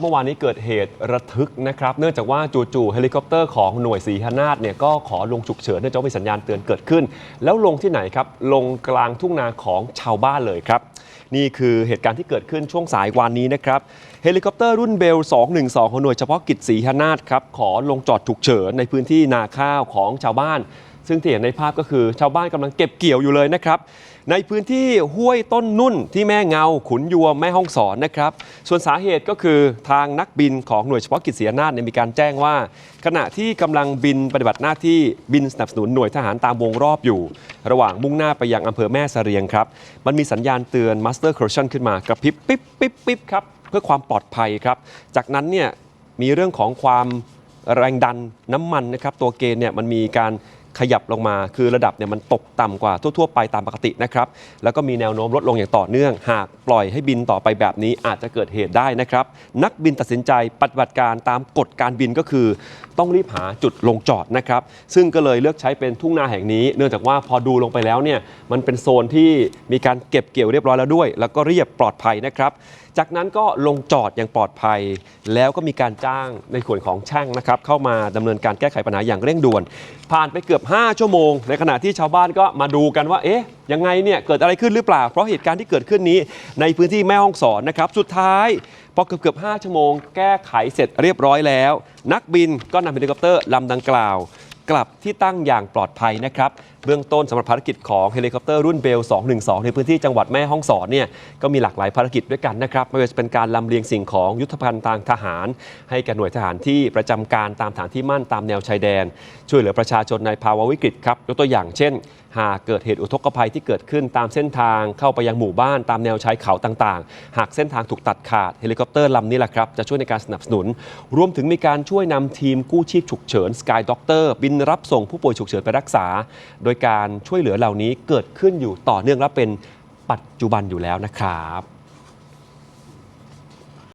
เมื่อวานนี้เกิดเหตุระทึกนะครับ เนื่องจากว่าจู่ๆเฮลิคอปเตอร์ของหน่วยสีหนาฏเนี่ยก็ขอลงฉุกเฉินเนื่องจากมีสัญญาณเตือนเกิดขึ้น แล้วลงที่ไหนครับ ลงกลางทุ่งนาของชาวบ้านเลยครับ นี่คือเหตุการณ์ที่เกิดขึ้นช่วงสายวานนี้นะครับ เฮลิคอปเตอร์รุ่นเบล 212 ของหน่วยเฉพาะกิจสีหนาฏครับขอลงจอดฉุกเฉินในพื้นที่นาข้าวของชาวบ้าน ซึ่งที่เห็นในภาพก็คือชาวบ้านกำลังเก็บเกี่ยวอยู่เลยนะครับ ในพื้นที่ห้วยต้นนุ่นที่แม่เงา ขุนยวมแม่ห้องสอนนะครับ ส่วนสาเหตุก็คือทางนักบินของหน่วยเฉพาะกิจเสียนาฏเนี่ยมีการแจ้งว่า ขณะที่กำลังบินปฏิบัติหน้าที่บินสนับสนุนหน่วยทหารตามวงรอบอยู่ ระหว่างมุ่งหน้าไปยังอำเภอแม่เสรียงครับมันมีสัญญาณเตือน Master Correction ขึ้นมากระพริบปิ๊บปิ๊บปิ๊บครับเพื่อความปลอดภัยครับจากนั้นเนี่ยมีเรื่องของความแรงดันน้ำมันนะครับตัวเกณฑ์เนี่ยมันมีการ ขยับลงมา คือระดับเนี่ยมันตกต่ำกว่าทั่ว ๆ ไปตามปกตินะครับ แล้วก็มีแนวโน้มลดลงอย่างต่อเนื่อง หากปล่อยให้บินต่อไปแบบนี้อาจจะเกิดเหตุได้นะครับ นักบินตัดสินใจปฏิบัติการตามกฎการบินก็คือ ต้องรีบหาจุดลงจอดนะครับ ซึ่งก็เลยเลือกใช้เป็นทุ่งนาแห่งนี้ เนื่องจากว่าพอดูลงไปแล้วเนี่ยมันเป็นโซนที่มีการเก็บเกี่ยวเรียบร้อยแล้วด้วย แล้วก็เรียบปลอดภัยนะครับจากนั้นก็ลงจอดอย่างปลอดภัย แล้วก็มีการจ้างในส่วนของช่างนะครับ เข้ามาดำเนินการแก้ไขปัญหาอย่างเร่งด่วน ผ่านไปเกือบ5 ชั่วโมง ในขณะที่ชาวบ้านก็มาดูกันว่า เอ๊ะ ยังไงเนี่ย เกิดอะไรขึ้นหรือเปล่า เพราะเหตุการณ์ที่เกิดขึ้นนี้ ในพื้นที่แม่ฮ่องสอนนะครับ สุดท้ายพอเกือบเกือบ5ชั่วโมง แก้ไขเสร็จเรียบร้อยแล้ว นักบินก็นำเฮลิคอปเตอร์ลำดังกล่าว กลับที่ตั้งอย่างปลอดภัยนะครับ เบื้องต้นสำหรับภารกิจของเฮลิคอปเตอร์รุ่นเบล 212 ในพื้นที่จังหวัดแม่ฮ่องสอนเนี่ยก็มีหลากหลายภารกิจด้วยกันนะครับไม่ว่าจะเป็นการลำเลียงสิ่งของยุทธภัณฑ์ทางทหาร ให้แก่หน่วยทหารที่ประจำการตามฐานที่มั่นตามแนวชายแดน ช่วยเหลือประชาชนในภาวะวิกฤตครับยกตัวอย่างเช่น หากเกิดเหตุอุทกภัยที่เกิดขึ้นตามเส้นทางเข้าไปยังหมู่บ้านตามแนวชายเขาต่างๆ หากเส้นทางถูกตัดขาดเฮลิคอปเตอร์ลำนี้แหละครับจะช่วยในการสนับสนุน รวมถึงมีการช่วยนำทีมกู้ชีพฉุกเฉิน Sky Doctor บินรับส่งผู้ป่วยฉุกเฉินไปรักษา โดยการช่วยเหลือเหล่านี้เกิดขึ้นอยู่ต่อเนื่องและเป็นปัจจุบันอยู่แล้วนะครับ